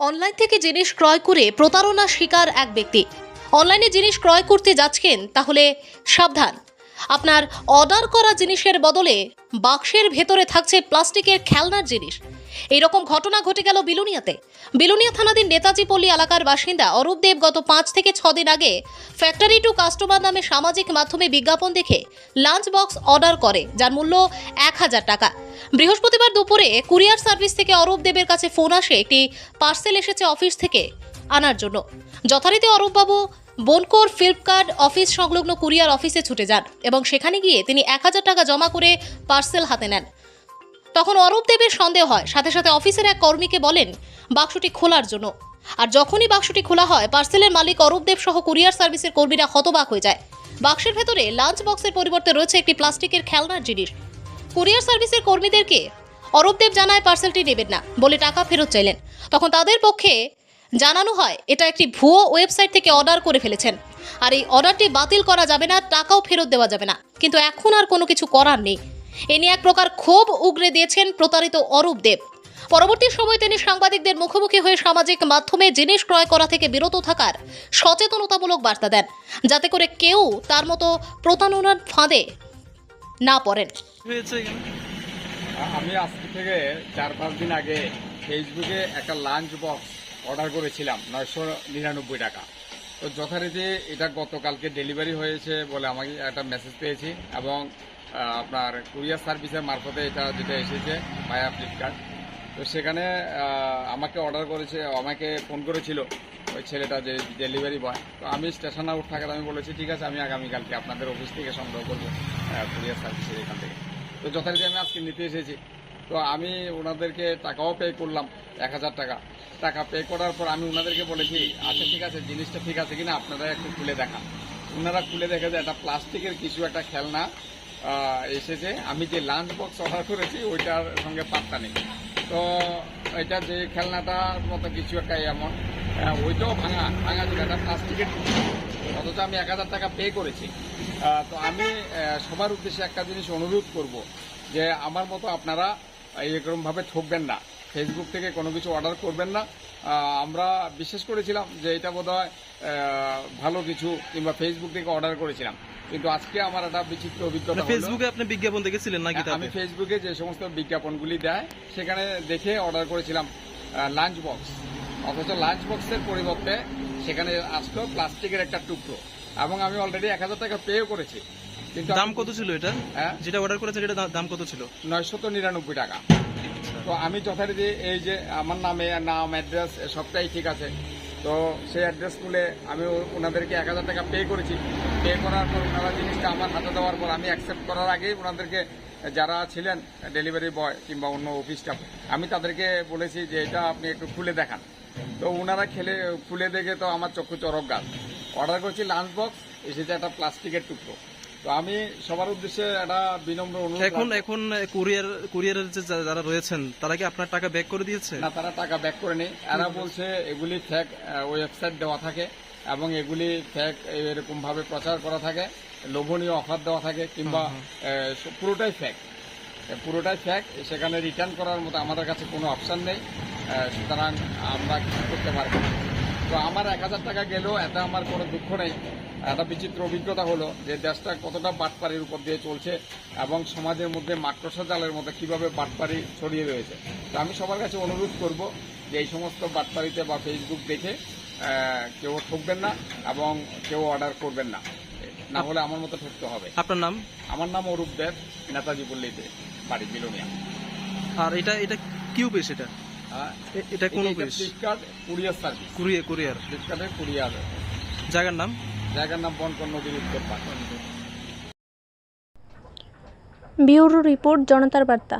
Online থেকে জিনিস ক্রয় করে প্রতারণা শিকার এক ব্যক্তি। অনলাইনে জিনিস ক্রয় করতে যাচ্ছেন, তাহলে সাবধান। আপনার অর্ডার করা জিনিসের বদলে বাক্সের ভেতরে থাকছে প্লাস্টিকের খেলনার জিনিস। এইরকম ঘটনা ঘটে গেল বিলুনিয়াতে। বিলুনিয়া থানাধীন নেতাজি পল্লী এলাকার বাসিন্দা অরূপ দেব গত পাঁচ থেকে ছ দিন আগে ফ্যাক্টরি টু কাস্টমার নামে সামাজিক মাধ্যমে বিজ্ঞাপন দেখে লাঞ্চ বক্স অর্ডার করে, যার মূল্য এক হাজার টাকা। বৃহস্পতিবার দুপুরে কুরিয়ার সার্ভিস থেকে অরূপ দেবের কাছে ফোন আসে একটি পার্সেল এসেছে অফিস থেকে আনার জন্য। যথারীতি অরূপবাবু বনকোর ফ্লিপকার্ট অফিস সংলগ্ন কুরিয়ার অফিসে ছুটে যান এবং সেখানে গিয়ে তিনি এক হাজার টাকা জমা করে পার্সেল হাতে নেন। তখন অরূপ দেবের সন্দেহ হয়। সাথে সাথে অফিসের এক কর্মীকে বলেন, বাক্সটি খোলার জন্য। আর যখনই বাক্সটি খোলা হয়, পার্সেলের মালিক অরূপ দেব সহ কুরিয়ার সার্ভিসের কর্মীরা হতবাক হয়ে যায়। বাক্সের ভেতরে লাঞ্চ বক্সের পরিবর্তে রয়েছে একটি প্লাস্টিকের খেলনার জিনিস। কুরিয়ার সার্ভিসের কর্মীদেরকে অরূপ দেব জানায় পার্সেলটি নেবেন না বলে টাকা ফেরত চাইলেন। তখন তাদের পক্ষে জানানো হয়, এটা একটি ভুয়ো ওয়েবসাইট থেকে অর্ডার করে ফেলেছেন। আর এই অর্ডারটি বাতিল করা যাবে না, টাকাও ফেরত দেওয়া যাবে না। কিন্তু এখন আর কোনো কিছু করার নেই। এ নিয়ে এক প্রকার ক্ষোভ উগরে দিয়েছেন প্রতারিত অরূপ দেব। পরবর্তী সময় তিনি সাংবাদিকদের মুখোমুখি হয়ে সামাজিক মাধ্যমে জিনিস ক্রয় করা থেকে বিরত থাকার সচেতনতামূলক বার্তা দেন যাতে করে কেউ তার মতো প্রতারণার ফাঁদে না পড়েন। আমি আজকে থেকে চার পাঁচ দিন আগে ফেসবুকে একটা লাঞ্চ বক্স অর্ডার করেছিলাম নয়শো নিরানব্বই টাকা। তো যথারীতি এটা গতকালকে ডেলিভারি হয়েছে বলে আমাকে একটা মেসেজ পেয়েছি এবং আপনার কুরিয়ার সার্ভিসের মারফতে এটা যেটা এসেছে, ভায়া ফ্লিপকার্ট তো সেখানে আমাকে অর্ডার করেছে, আমাকে ফোন করেছিল ওই ছেলেটা যে ডেলিভারি বয় তো আমি স্টেশন আউট থাকার আমি বলেছি, ঠিক আছে, আমি আগামীকালকে আপনাদের অফিস থেকে সংগ্রহ করব কুরিয়ার সার্ভিসের এখান থেকে। তো যথারীতি আমি আজকে নিতে এসেছি। তো আমি ওনাদেরকে টাকাও পে করলাম, এক হাজার টাকা। টাকা পে করার পর আমি ওনাদেরকে বলেছি আচ্ছা ঠিক আছে, জিনিসটা ঠিক আছে কিনা, আপনারা একটু খুলে দেখান। ওনারা খুলে দেখে যে একটা প্লাস্টিকের কিছু একটা খেলনা এসেছে আমি যে লাঞ্চ বক্স অর্ডার করেছি, ওইটার সঙ্গে পাত্তা নেই। তো এটা যে খেলনাটার মতো কিছু একটা এমন ওইটাও ভাঙা ভাঙা ছিল একটা প্লাস্টিকের টুকরো। অথচ আমি এক হাজার টাকা পে করেছি। তো আমি সবার উদ্দেশ্যে একটা জিনিস অনুরোধ করব যে আমার মতো আপনারা এরকমভাবে ঠকবেন না। ফেসবুক থেকে কোনো কিছু অর্ডার করবেন না। আমরা বিশ্বাস করেছিলাম যে এটা বোধ হয় ভালো কিছু কিংবা ফেসবুক থেকে অর্ডার করেছিলাম। কিন্তু আজকে আমার একটা বিচিত্র অভিজ্ঞতা মানে ফেসবুকে আপনি বিজ্ঞাপন দেখেছিলেন নাকি হ্যাঁ, আমি ফেসবুকে যে সমস্ত বিজ্ঞাপনগুলি দেয় সেখানে দেখে অর্ডার করেছিলাম লাঞ্চ বক্স অথচ লাঞ্চ বক্সের পরিবর্তে সেখানে আসলো প্লাস্টিকের একটা টুকরো। এবং আমি অলরেডি এক হাজার টাকা পেও করেছি। কিন্তু দাম কত ছিল এটা? হ্যাঁ? যেটা অর্ডার করেছেন এটা দাম কত ছিল? নয়শত নিরানব্বই টাকা। তো আমি যথারীতি এই যে আমার নামে, নাম অ্যাড্রেস সবটাই ঠিক আছে। তো সেই অ্যাড্রেস খুলে আমি ওনাদেরকে এক হাজার টাকা পে করেছি। পে করার পর ওনারা জিনিসটা আমার হাতে দেওয়ার পর আমি অ্যাকসেপ্ট করার আগেই ওনাদেরকে, যারা ছিলেন ডেলিভারি বয় কিংবা অন্য অফিস স্টাফ আমি তাদেরকে বলেছি যে এটা আপনি একটু খুলে দেখান। তো ওনারা খেলে, খুলে দেখে তো আমার চক্ষু চরক গাছ অর্ডার করেছি লাঞ্চ বক্স এসেছে একটা প্লাস্টিকের টুকরো। তো আমি সবার উদ্দেশ্যে একটা বিনম্র অনুরোধ এখন এখন কুরিয়ার কুরিয়ারের যে যারা রয়েছেন তারা কি আপনার টাকা ব্যাক করে দিয়েছে? না তারা টাকা ব্যাক করে নেই এরা বলছে এগুলি ফ্যাক ওয়েবসাইট দেওয়া থাকে এবং এগুলি ফ্যাক এরকম ভাবে প্রচার করা থাকে লোভনীয় অফার দেওয়া থাকে কিংবা পুরোটাই ফ্যাক পুরোটাই ফ্যাক সেখানে রিটার্ন করার মতো আমাদের কাছে কোনো অপশন নেই। সুতরাং আমরা কিছু করতে পারব তো আমার এক হাজার টাকা গেলেও এতে আমার কোনো দুঃখ নেই। একটা বিচিত্র অভিজ্ঞতা হলো যে দেশটা কতটা বাটপাড়ির উপর দিয়ে চলছে এবং সমাজের মধ্যে মাকড়সা জালের মধ্যে কীভাবে বাটপাড়ি ছড়িয়ে রয়েছে। তো আমি সবার কাছে অনুরোধ করব যে এই সমস্ত বাটপাড়িতে বা ফেসবুক দেখে কেউ ঠকবেন না এবং কেউ অর্ডার করবেন না। না হলে আমার মতো ঠকতে হবে। আপনার নাম? আমার নাম অরূপ দেব নেতাজি পল্লীতে বাড়ি বিলোনিয়া। আর এটা এটা কি অফিস এটা? এ- এটা কোন office Flipkart courier service courier courier ফ্লিপকার্টের কুরিয়ার জায়গার নাম? জায়গার নাম বনকর নদীর উত্তর রিপোর্ট জনতার বার্তা।